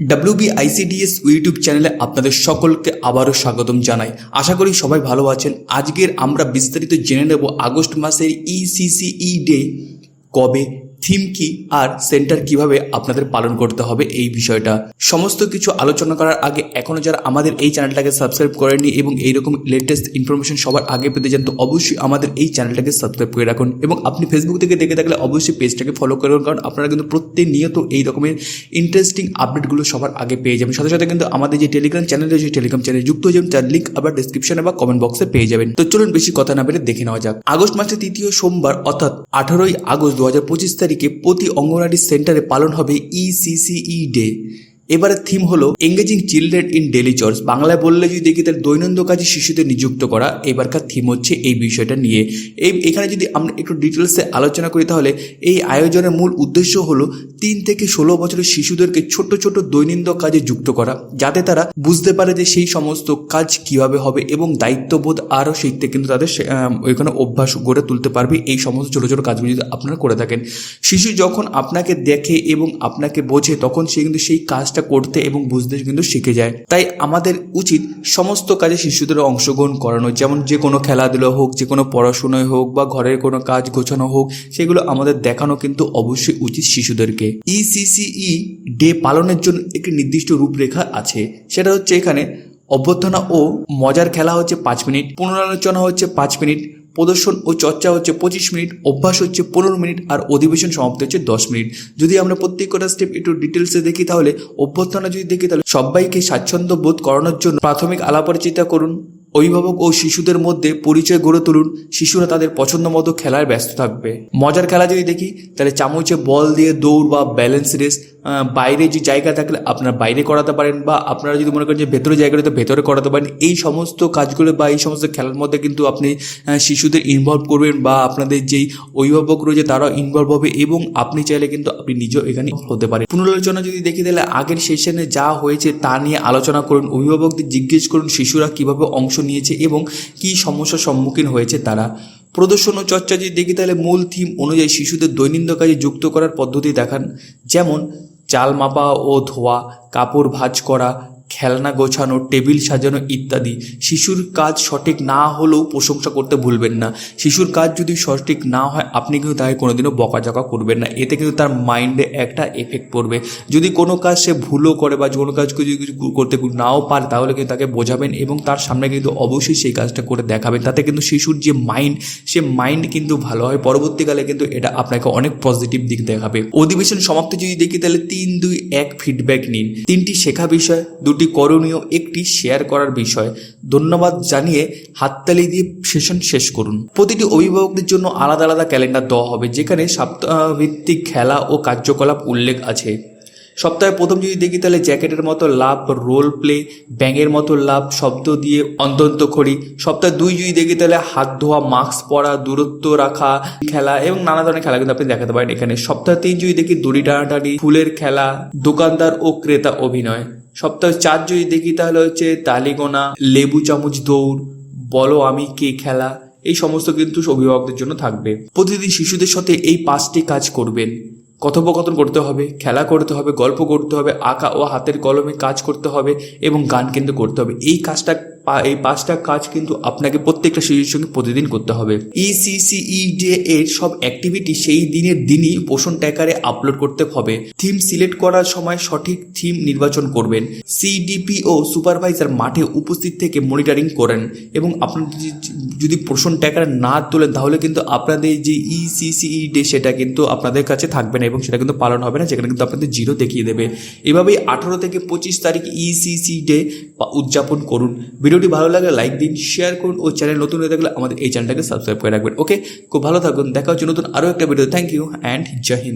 WB ICDS YouTube চ্যানেলে আপনাদের সকলকে আবারও স্বাগতম জানাই। আশা করি সবাই ভালো আছেন। আজকের আমরা বিস্তারিত জেনে নেব আগস্ট মাসের E ইসিসিই ডে কবে থিম কি আর সেন্টার কীভাবে আপনাদের পালন করতে হবে এই বিষয়টা? সমস্ত কিছু আলোচনা করার আগে এখনও যারা আমাদের এই চ্যানেলটাকে সাবস্ক্রাইব করেননি এবং এইরকম লেটেস্ট ইনফরমেশন সবার আগে পেতে চান, তো অবশ্যই আমাদের এই চ্যানেলটাকে সাবস্ক্রাইব করে রাখুন এবং আপনি ফেসবুক থেকে দেখে থাকলে অবশ্যই পেজটাকে ফলো করুন, কারণ আপনারা কিন্তু প্রতিনিয়ত এই রকমের ইন্টারেস্টিং আপডেটগুলো সবার আগে পেয়ে যাবেন। সাথে সাথে কিন্তু আমাদের যে টেলিগ্রাম চ্যানেল রয়েছে টেলিগ্রাম চ্যানেল যুক্ত হয়ে যাবেন, তার লিঙ্ক আবার ডিসক্রিপশনে বা কমেন্ট বক্সে পেয়ে যাবেন। তো চলুন বেশি কথা না বেড়ে দেখে নেওয়া যাক। আগস্ট মাসের তৃতীয় সোমবার, অর্থাৎ আঠারোই আগস্ট দু হাজার পঁচিশ তারিখে প্রতি অঙ্গনওয়াড়ি সেন্টারে পালন হবে E ইসিসিই ডে এবারে থিম হলো engaging children in daily chores বাংলায় বললে যদি দেখি তার দৈনন্দিন কাজে শিশুদের নিযুক্ত করা এবারকার থিম হচ্ছে এই বিষয়টা নিয়ে। এই, এখানে যদি আমরা একটু ডিটেলসে আলোচনা করি তাহলে এই আয়োজনের মূল উদ্দেশ্য হলো তিন থেকে ষোলো বছরের শিশুদেরকে ছোট ছোট দৈনন্দিন কাজে যুক্ত করা, যাতে তারা বুঝতে পারে যে সেই সমস্ত কাজ কীভাবে হবে এবং দায়িত্ববোধ আরও শিখতে কিন্তু তাদের ওইখানে অভ্যাস গড়ে তুলতে পারবে এই সমস্ত ছোট ছোট কাজগুলি যদি আপনারা করে থাকেন। শিশু যখন আপনাকে দেখে এবং আপনাকে বোঝে, তখন সে কিন্তু সেই কাজটা করতে এবং বুঝতে কিন্তু শিখে যায়। তাই আমাদের উচিত সমস্ত কাজে শিশুদের অংশগ্রহণ করানো, যেমন যে কোনো খেলাধুলো হোক, যে কোনো পড়াশোনায় হোক বা ঘরের কোনো কাজ গোছানো হোক, সেগুলো আমাদের দেখানো কিন্তু অবশ্যই উচিত শিশুদেরকে। E ইসিসিই ডে পালনের জন্য একটি নির্দিষ্ট রূপরেখা আছে। সেটা হচ্ছে এখানে অভ্যর্থনা ও মজার খেলা হচ্ছে পাঁচ মিনিট, পুনরালোচনা হচ্ছে পাঁচ মিনিট প্রদর্শন ও চর্চা হচ্ছে পঁচিশ মিনিট, অভ্যাস হচ্ছে পনেরো মিনিট আর অধিবেশন সমাপ্ত হচ্ছে দশ মিনিট। যদি আমরা প্রত্যেক প্রত্যেকটা স্টেপ একটু ডিটেলসে দেখি তাহলে, অভ্যর্থনা যদি দেখি তাহলে সবাইকে স্বাচ্ছন্দ্য বোধ করানোর জন্য প্রাথমিক আলাপরিচিতা করুন। অভিভাবক ও শিশুদের মধ্যে পরিচয় গড়ে তুলুন। শিশুরা তাদের পছন্দ মতো খেলায় ব্যস্ত থাকবে। মজার খেলা যদি দেখি, তাহলে চামচে বল দিয়ে দৌড় বা ব্যালেন্স রেস বাইরে যে জায়গা থাকলে আপনারা বাইরে করাতে পারেন বা আপনারা যদি মনে করেন যে ভেতরে জায়গাটাতে ভেতরে করাতে পারেন, এই সমস্ত কাজগুলো বা এই সমস্ত খেলার মধ্যে কিন্তু আপনি শিশুদের ইনভলভ করবেন বা আপনাদের যেই অভিভাবক রয়েছে তারাও ইনভলভ হবে এবং আপনি চাইলে কিন্তু আপনি নিজেও এখানে হতে পারেন। পুনরালোচনা যদি দেখি, তাহলে আগের সেশনে যা হয়েছে তা নিয়ে আলোচনা করুন। অভিভাবকদের জিজ্ঞেস করুন শিশুরা কীভাবে অংশ নিয়েছে এবং কি সমস্যার সম্মুখীন হয়েছে তারা। প্রদর্শন ও চর্চা যদি দেখি তাহলে মূল থিম অনুযায়ী শিশুদের দৈনন্দিন কাজে যুক্ত করার পদ্ধতি দেখান। যেমন চাল মাপা ও ধোয়া, কাপড় ভাঁজ করা খেলনা গোছানো, টেবিল সাজানো ইত্যাদি। শিশুর কাজ সঠিক না হলেও প্রশংসা করতে ভুলবেন না। শিশুর কাজ যদি সঠিক না হয়, আপনি কিন্তু তাকে কোনোদিনও বকাঝকা করবেন না। এতে কিন্তু তার মাইন্ডে একটা এফেক্ট পড়বে। যদি কোনো কাজ সে ভুলও করে বা কোনো কাজ যদি কিছু করতে নাও পারে, তাহলে কিন্তু তাকে বোঝাবেন এবং তার সামনে কিন্তু অবশ্যই সেই কাজটা করে দেখাবেন। তাতে কিন্তু শিশুর যে মাইন্ড, সে মাইন্ড কিন্তু ভালো হয়। পরবর্তীকালে কিন্তু এটা আপনাকে অনেক পজিটিভ দিক দেখাবে। অধিবেশন সমাপ্তি যদি দেখি, তাহলে তিন, দুই, এক ফিডব্যাক নিন। তিনটি শেখা বিষয়, দুটি করণীয় একটি শেয়ার করার বিষয়। ধন্যবাদ জানিয়ে হাততালি দিয়ে সেশন শেষ করুন। প্রতিটি অভিভাবকদের জন্য আলাদা আলাদা ক্যালেন্ডার দেওয়া হবে, যেখানে সপ্তাহভিত্তিক খেলা ও কার্যকলাপ উল্লেখ আছে। সপ্তাহে প্রথম যদি দেখি, তাহলে জ্যাকেটের মতো লাভ রোল প্লে ব্যাঙের মতো লাভ শব্দ দিয়ে অন্তন্ত খড়ি সপ্তাহে দুই যদি দেখি, তাহলে হাত ধোয়া মাস্ক পরা, দূরত্ব রাখা, খেলা এবং নানা ধরনের খেলা কিন্তু আপনি দেখাতে পারেন এখানে। সপ্তাহে তিন যদি দেখি, দড়ি টানাটানি, ফুলের খেলা, দোকানদার ও ক্রেতা অভিনয়। সপ্তাহে চার যদি দেখি তাহলে হচ্ছে তালিগোনা, লেবু চামচ দৌড়, বলো আমি কে খেলা, এই সমস্ত কিন্তু অভিভাবকদের জন্য থাকবে। প্রতিদিন শিশুদের সাথে এই পাঁচটি কাজ করবেন। কথোপকথন করতে হবে, খেলা করতে হবে, গল্প করতে হবে, আঁকা ও হাতের কলমে কাজ করতে হবে এবং গান কিন্তু করতে হবে। এই কাজটা এই পাঁচটা কাজ কিন্তু আপনাকে প্রত্যেকটা শিশুর সঙ্গে প্রতিদিন করতে হবে। E ইসিসিই ডে এর সব অ্যাক্টিভিটি সেই দিনের দিনই পোষণ ট্যাকারে আপলোড করতে হবে। থিম সিলেক্ট করার সময় সঠিক থিম নির্বাচন করবেন। সিডিপি ও সুপারভাইজার মাঠে উপস্থিত থেকে মনিটরিং করেন এবং আপনার যদি- পোষণ ট্যাকারে না তোলেন তাহলে কিন্তু আপনাদের যে E ইসিসিই ডে সেটা কিন্তু আপনাদের কাছে থাকবে না এবং সেটা কিন্তু পালন হবে না, যেখানে কিন্তু আপনাদের জিরো দেখিয়ে দেবে। এভাবেই আঠারো থেকে পঁচিশ তারিখ E ইসিসি ডে উদযাপন করুন। ভিডিওটি ভালো লাগলে লাইক দিন শেয়ার করুন ও চ্যানেল নতুন হয়ে থাকলে আমাদের এই চ্যানেলটাকে সাবস্ক্রাইব করে রাখবেন। ওকে খুব ভালো থাকুন। দেখা হচ্ছে নতুন আরও একটা video thank you and Jai Hind